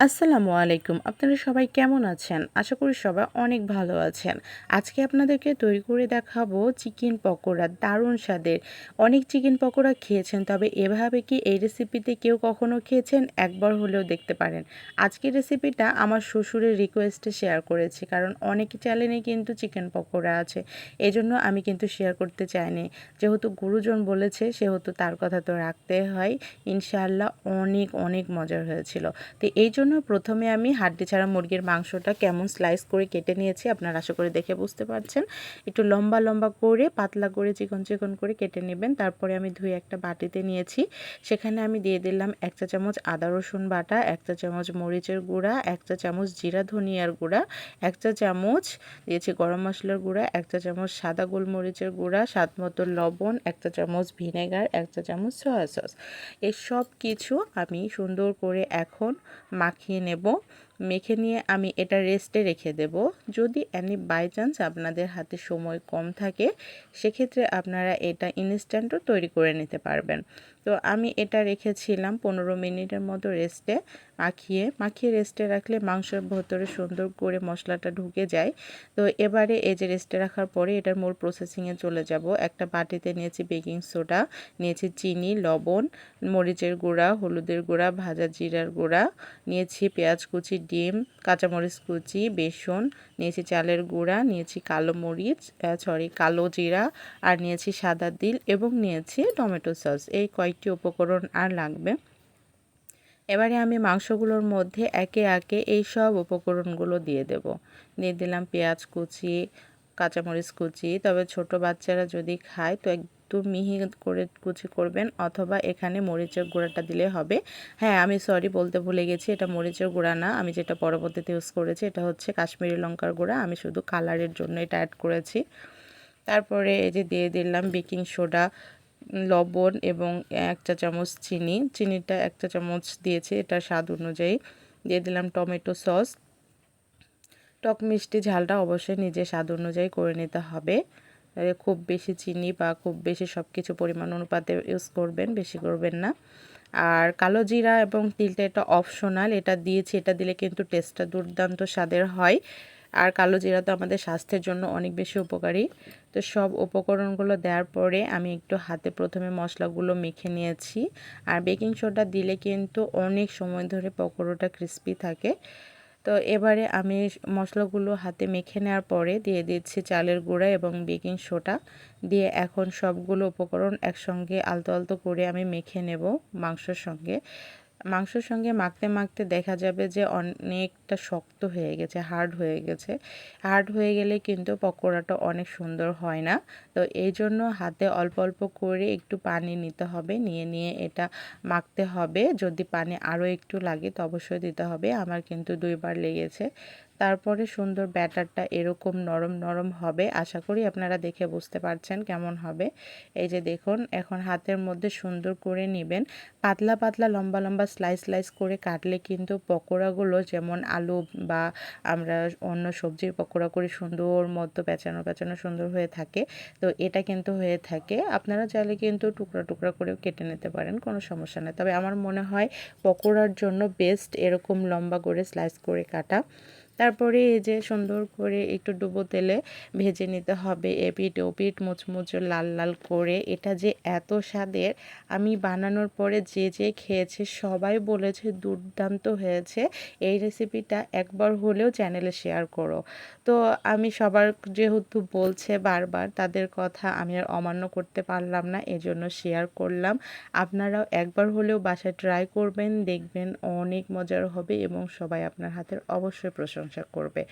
আসসালামু আলাইকুম। আপনারা সবাই কেমন আছেন? আশা করি সবাই অনেক ভালো আছেন। আজকে আপনাদেরকে তৈরি করে দেখাবো চিকেন পকোড়া, দারুণ স্বাদের। অনেক চিকেন পকোড়া খেয়েছেন, তবে এভাবে কি এই রেসিপিতে কেউ কখনো খেয়েছেন? একবার হলেও দেখতে পারেন। আজকের রেসিপিটা আমার শ্বশুরের রিকোয়েস্টে শেয়ার করেছি, কারণ অনেক চ্যানেলে কিন্তু চিকেন পকোড়া আছে। এজন্য আমি কিন্তু শেয়ার করতে চাইনি। যেহেতু গুরুজন বলেছে, সেহেতু তার কথা তো রাখতে হয়। ইনশাআল্লাহ অনেক অনেক মজার হয়েছিল। তো এই জন্য জন্য প্রথমে আমি হাড্ডি ছাড়া মুরগির মাংসটা কেমন স্লাইস করে কেটে নিয়েছি আপনারা আশা করে দেখে বুঝতে পারছেন। একটু লম্বা লম্বা করে, পাতলা করে, চিকন চিকন করে কেটে নেবেন। তারপরে আমি ধুয়ে একটা বাটিতে নিয়েছি। সেখানে আমি দিয়ে দিলাম এক চা চামচ আদা, রসুন বাটা, এক চা চামচ মরিচের গুঁড়া, এক চা চামচ জিরা, ধনিয়ার গুঁড়া, এক চা চামচ দিয়েছি গরম মশলার গুঁড়া, এক চা চামচ সাদা গোলমরিচের গুঁড়া, স্বাদ মতো লবণ, এক চা চামচ ভিনেগার, এক চা চামচ সয়া সস এসব কিছু আমি সুন্দর করে এখন মাখ মাখিয়ে নেব। মেখে নিয়ে আমি এটা রেস্টে রেখে দেব। যদি এনি বাই চান্স আপনাদের হাতে সময় কম থাকে, সেক্ষেত্রে আপনারা এটা ইনস্ট্যান্টও তৈরি করে নিতে পারবেন। তো আমি এটা রেখেছিলাম পনেরো মিনিটের মতো রেস্টে মাখিয়ে। মাখিয়ে রেস্টে রাখলে মাংসের ভেতরে সুন্দর করে মশলাটা ঢুকে যায়। তো এবারে এই যে রেস্টে রাখার পরে এটার মূল প্রসেসিংয়ে চলে যাব। একটা বাটিতে নিয়েছি বেকিং সোডা নিয়েছি চিনি, লবণ, মরিচের গুঁড়া, হলুদের গুঁড়া, ভাজা জিরার গুঁড়া, নিয়েছি পেঁয়াজ কুচি ডিম, কাঁচামরিচ কুচি, বেসন, নিয়েছি চালের গুঁড়া, নিয়েছি কালো মরিচ সরি কালো জিরা, আর নিয়েছি সাদা দিল এবং নিয়েছি টমেটো সস। এই কয়েকটি উপকরণ আর লাগবে। এবারে আমি মাংসগুলোর মধ্যে একে একে এই সব উপকরণগুলো দিয়ে দেব। দিয়ে দিলাম পেঁয়াজ কুচি, কাঁচামরিচ কুচি। তবে ছোট বাচ্চারা যদি খায় তো একটু মিহি করে কুচি করবেন অথবা এখানে মরিচের গুঁড়াটা দিলে হবে। হ্যাঁ আমি সরি বলতে ভুলে গেছি, এটা মরিচের গুঁড়া না। আমি যেটা পরবর্তীতে ইউজ করেছি, এটা হচ্ছে কাশ্মীরি লঙ্কার গুঁড়া। আমি শুধু কালারের জন্য এটা অ্যাড করেছি। তারপরে এই যে দিয়ে দিলাম বেকিং সোডা লবণ এবং এক চা চামচ চিনি। চিনিটা এক চা চামচ দিয়েছি এটা স্বাদ অনুযায়ী। দিয়ে দিলাম টমেটো সস। টক মিষ্টি ঝালটা অবশ্যই নিজে স্বাদ অনুযায়ী করে নিতে হবে। খুব বেশি চিনি বা খুব বেশি সব কিছু পরিমাণ অনুপাতে ইউজ করবেন, বেশি করবেন না। আর কালো জিরা এবং তিলটা এটা অপশনাল এটা দিয়েছি, এটা দিলে কিন্তু টেস্টটা দুর্দান্ত স্বাদের হয়। আর কালো জিরা তো আমাদের স্বাস্থ্যের জন্য অনেক বেশি উপকারী। তো সব উপকরণগুলো দেওয়ার পরে আমি একটু হাতে প্রথমে মশলাগুলো মেখে নিয়েছি। আর বেকিং সোডা দিলে কিন্তু অনেক সময় ধরে পকোড়োটা ক্রিস্পি থাকে। তো এবারে আমি মশলাগুলো হাতে মেখে নেওয়ার পরে দিয়ে দিচ্ছি চালের গুঁড়া এবং বেকিং সোটা দিয়ে এখন সবগুলো উপকরণ একসঙ্গে আলতো আলতো করে আমি মেখে নেব মাংসর সঙ্গে। মাংসর সঙ্গে মাখতে মাখতে দেখা যাবে যে অনেকটা শক্ত হয়ে গেছে হার্ড হয়ে গেছে। হার্ড হয়ে গেলে কিন্তু পকোড়াটা অনেক সুন্দর হয় না। তো এই জন্য হাতে অল্প অল্প করে একটু পানি নিতে হবে, নিয়ে নিয়ে এটা মাখতে হবে। যদি পানি আরও একটু লাগে তো অবশ্যই দিতে হবে। আমার কিন্তু দুইবার লেগেছে। তারপরে সুন্দর ব্যাটারটা এরকম নরম নরম হবে। আশা করি আপনারা দেখে বুঝতে পারছেন কেমন হবে। এই যে দেখুন, এখন হাতের মধ্যে সুন্দর করে নেবেন। পাতলা পাতলা লম্বা লম্বা স্লাইস স্লাইস করে কাটলে কিন্তু পকোড়াগুলো যেমন আলু বা আমরা অন্য সবজির পকোড়া করে সুন্দর মতো পেঁচানো পেঁচানো সুন্দর হয়ে থাকে। তো এটা কিন্তু হয়ে থাকে। আপনারা চাইলে কিন্তু টুকরা টুকরা করেও কেটে নিতে পারেন, কোনো সমস্যা নেই। তবে আমার মনে হয় পকোড়ার জন্য বেস্ট এরকম লম্বা করে স্লাইস করে কাটা। তারপরে এই যে সুন্দর করে একটু ডুবো তেলে ভেজে নিতে হবে এপিট ওপিট মুচমুচো লাল লাল করে। এটা যে এত স্বাদের, আমি বানানোর পরে যে যে খেয়েছে সবাই বলেছে দুর্দান্ত হয়েছে। এই রেসিপিটা একবার হলেও চ্যানেলে শেয়ার করো। তো আমি সবার যেহেতু বলছে বারবার তাদের কথা, আমি আর অমান্য করতে পারলাম না, এজন্য শেয়ার করলাম। আপনারাও একবার হলেও বাসায় ট্রাই করবেন, দেখবেন অনেক মজার হবে এবং সবাই আপনার হাতের অবশ্যই প্রশংসা প্রশংসা করবে।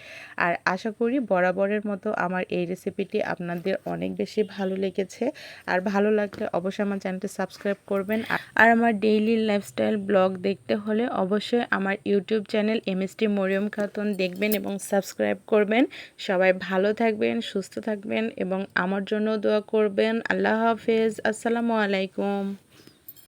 আর আশা করি বরাবরের মতো আমার এই রেসিপিটি আপনাদের অনেক বেশি ভালো লেগেছে। আর ভালো লাগলে অবশ্যই আমার চ্যানেলটি সাবস্ক্রাইব করবেন। আর আমার ডেইলি লাইফস্টাইল ব্লগ দেখতে হলে অবশ্যই আমার YouTube channel MST Mariyam Khatun দেখবেন এবং সাবস্ক্রাইব করবেন। সবাই ভালো থাকবেন, সুস্থ থাকবেন এবং আমার জন্য দোয়া করবেন। আল্লাহ হাফেজ। আসসালামু আলাইকুম।